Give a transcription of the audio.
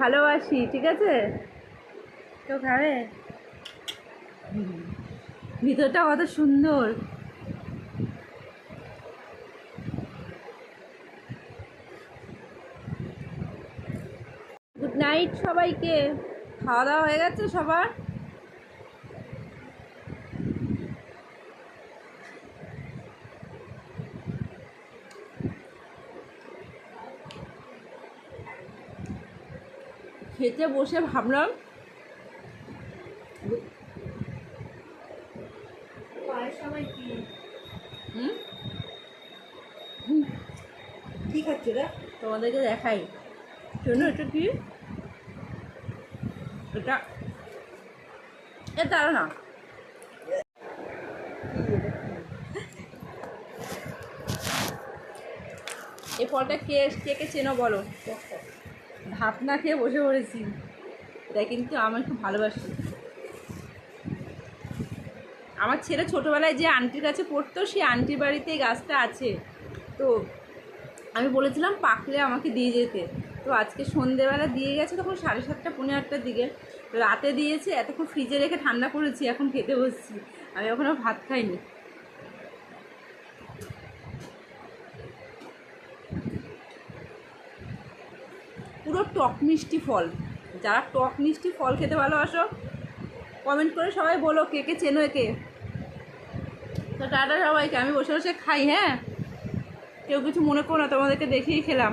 ভালোবাসি, ঠিক আছে? কেউ খাবে ভিতরটা কত সুন্দর। গুড নাইট সবাইকে। খাওয়া দাওয়া হয়ে গেছে সবার? খেতে বসে ভাবলাম। কি? খাচ্ছ রে? তোমাদেরকে দেখাই। শোনো এটা কি? এটা এ দাঁড়ো না। এই ফলটা কে কে কে চেনো বলো? ভাত না খেয়ে বসে পড়েছি। এটা কিন্তু আমার খুব ভালোবাসি আমার ছেলে ছোটোবেলায় যে আন্টির কাছে পড়তো, সেই আন্টির বাড়িতে গাছটা আছে। তো আমি বলেছিলাম পাকলে আমাকে দিয়ে যেতে। তো আজকে সন্ধেবেলা দিয়ে গেছে তখন সাড়ে সাতটা পনেরো আটটার দিকে। রাতে দিয়েছে, এতক্ষণ ফ্রিজে রেখে ঠান্ডা করেছি, এখন খেতে বসছি। আমি এখনও ভাত খাইনি। পুরো টক মিষ্টি ফল। যারা টক মিষ্টি ফল খেতে ভালোবাসো কমেন্ট করে সবাই বলো কে কে চেনো একে। তো টাটা সবাইকে, আমি বসে বসে খাই হ্যাঁ? কেউ কিছু মনে করো না, তোমাদেরকে দেখেই খেলাম।